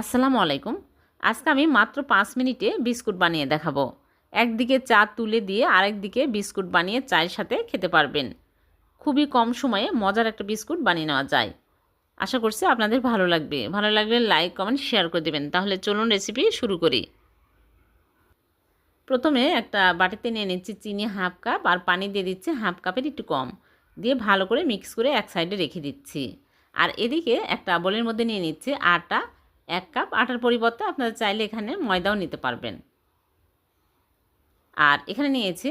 আসসালামু আলাইকুম। আজকে আমি মাত্র পাঁচ মিনিটে বিস্কুট বানিয়ে দেখাবো। একদিকে চা তুলে দিয়ে আরেকদিকে বিস্কুট বানিয়ে চায়ের সাথে খেতে পারবেন। খুবই কম সময়ে মজার একটা বিস্কুট বানিয়ে নেওয়া যায়। আশা করছি আপনাদের ভালো লাগবে। ভালো লাগলে লাইক, কমেন্ট, শেয়ার করে দেবেন। তাহলে চলুন রেসিপি শুরু করি। প্রথমে একটা বাটিতে নিয়ে নিচ্ছি চিনি হাফ কাপ আর পানি দিয়ে দিচ্ছি হাফ কাপের একটু কম। দিয়ে ভালো করে মিক্স করে এক সাইডে রেখে দিচ্ছি। আর এদিকে একটা বোলের মধ্যে নিয়ে নিচ্ছি আটা এক কাপ আটার পরিবর্তে আপনারা চাইলে এখানে ময়দাও নিতে পারবেন। আর এখানে নিয়েছি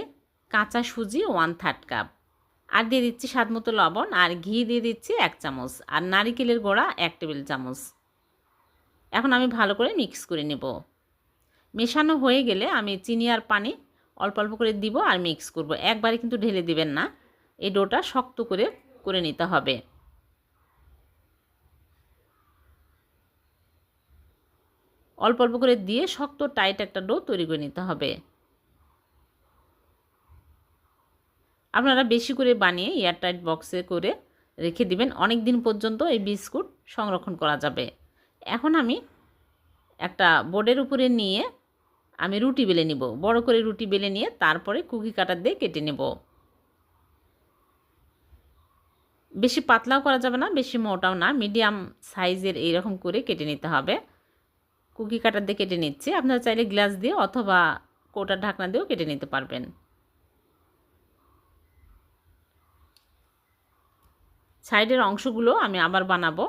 কাঁচা সুজি ওয়ান থার্ড কাপ আর দিয়ে দিচ্ছি স্বাদ মতো লবণ, আর ঘি দিয়ে দিচ্ছি এক চামচ। আর নারিকেলের গোড়া এক টেবিল চামচ। এখন আমি ভালো করে মিক্স করে নেব। মেশানো হয়ে গেলে আমি চিনি আর পানি অল্প অল্প করে দিব আর মিক্স করব। একবারে কিন্তু ঢেলে দিবেন না। এই ডোটা শক্ত করে করে নিতে হবে। অল্প অল্প করে দিয়ে শক্ত, টাইট একটা ডো তৈরি করে নিতে হবে। আপনারা বেশি করে বানিয়ে এয়ারটাইট বক্সে করে রেখে দিবেন। অনেক দিন পর্যন্ত এই বিস্কুট সংরক্ষণ করা যাবে। এখন আমি একটা বোর্ডের উপরে নিয়ে আমি রুটি বেলে নিব। বড় করে রুটি বেলে নিয়ে তারপরে কুকি কাটার দিয়ে কেটে নেব। বেশি পাতলাও করা যাবে না, বেশি মোটাও না। মিডিয়াম সাইজের এইরকম করে কেটে নিতে হবে। কুকি কাটার দিয়ে কেটে নিচ্ছি। আপনারা চাইলে গ্লাস দিয়ে অথবা কোটার ঢাকনা দিয়েও কেটে নিতে পারবেন। সাইডের অংশগুলো আমি আবার বানাবো।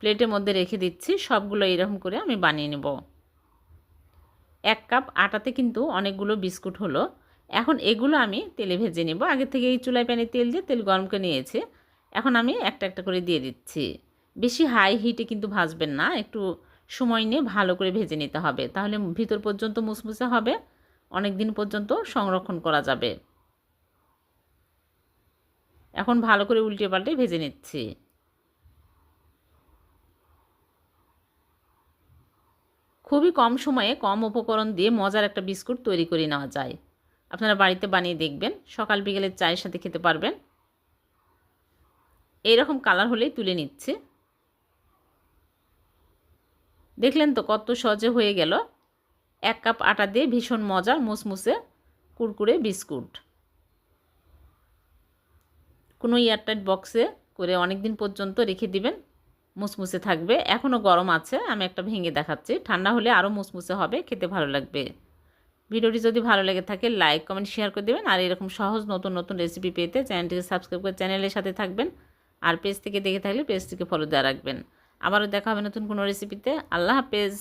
প্লেটের মধ্যে রেখে দিচ্ছি। সবগুলো এরকম করে আমি বানিয়ে নেব। এক কাপ আটাতে কিন্তু অনেকগুলো বিস্কুট হলো। এখন এগুলো আমি তেলে ভেজে নেব। আগে থেকে এই চুলায় প্যানে তেল দিয়ে তেল গরম করে নিয়েছি। এখন আমি একটা একটা করে দিয়ে দিচ্ছি। বেশি হাই হিটে কিন্তু ভাজবেন না, একটু সময় নিয়ে ভালো করে ভেজে নিতে হবে। তাহলে ভিতর পর্যন্ত মুসমুসে হবে অনেক দিন পর্যন্ত সংরক্ষণ করা যাবে। এখন ভালো করে উল্টে পাল্টে ভেজে নিচ্ছি। খুবই কম সময়ে কম উপকরণ দিয়ে মজার একটা বিস্কুট তৈরি করে নেওয়া যায়। আপনারা বাড়িতে বানিয়ে দেখবেন, সকাল বিকেলের চায়ের সাথে খেতে পারবেন। এইরকম কালার হলেই তুলে নিচ্ছে। দেখলেন তো কত সহজে হয়ে গেল। এক কাপ আটা দিয়ে ভীষণ মজার মুসমুসে কুরকুরে, বিস্কুট। কোনো এয়ারটাইট বক্সে করে অনেক দিন পর্যন্ত রেখে দিবেন, মুসমুসে থাকবে। এখনও গরম আছে, আমি একটা ভেঙে দেখাচ্ছি। ঠান্ডা হলে আরও মুসমুসে হবে, খেতে ভালো লাগবে। ভিডিওটি যদি ভালো লেগে থাকে, লাইক, কমেন্ট, শেয়ার করে দেবেন। আর এরকম সহজ নতুন নতুন রেসিপি পেতে চ্যানেলটিকে সাবস্ক্রাইব করে চ্যানেলের সাথে থাকবেন। আর পেজ থেকে দেখে থাকলে পেজটিকে ফলো দেওয়া রাখবেন। আবারও দেখা হবে নতুন কোনো রেসিপিতে আল্লাহ হাফেজ।